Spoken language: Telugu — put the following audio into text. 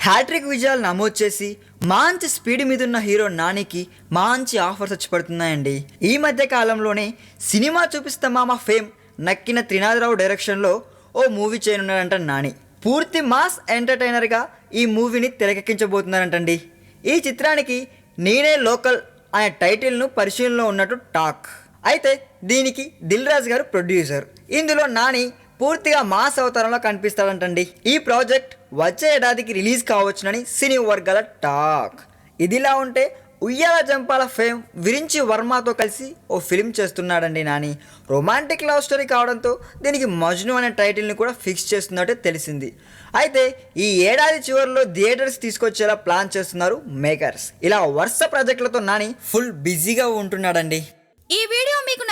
హ్యాట్రిక్ విజయాలు నమోదు చేసి మంచి స్పీడ్ మీద ఉన్న హీరో నానికి మంచి ఆఫర్స్ వచ్చి పడుతున్నాయండి. ఈ మధ్య కాలంలోనే సినిమా చూపిస్తామా మామ ఫేమ్ నక్కిన త్రినాథరావు డైరెక్షన్లో ఓ మూవీ చేయనున్నాడంట నాని. పూర్తి మాస్ ఎంటర్టైనర్గా ఈ మూవీని తెరకెక్కించబోతున్నారంటండి ఈ చిత్రానికి నేనే లోకల్ అనే టైటిల్ను పరిశీలనలో ఉన్నట్టు టాక్. అయితే దీనికి దిల్ రాజు గారు ప్రొడ్యూసర్. ఇందులో నాని పూర్తిగా మాస్ అవతారంలో కనిపిస్తాడంటండి. ఈ ప్రాజెక్ట్ వచ్చే ఏడాదికి రిలీజ్ కావచ్చునని సినీ వర్గాల టాక్. ఇదిలా ఉంటే ఉయ్యాల జంపాల ఫేమ్ విరించి వర్మతో కలిసి ఓ ఫిల్మ్ చేస్తున్నాడండి నాని. రొమాంటిక్ లవ్ స్టోరీ కావడంతో దీనికి మజ్ను అనే టైటిల్ని కూడా ఫిక్స్ చేస్తున్నట్టు తెలిసింది. అయితే ఈ ఏడాది చివరిలో థియేటర్స్ తీసుకొచ్చేలా ప్లాన్ చేస్తున్నారు మేకర్స్. ఇలా వరుస ప్రాజెక్టులతో నాని ఫుల్ బిజీగా ఉంటున్నాడండి. ఈ వీడియో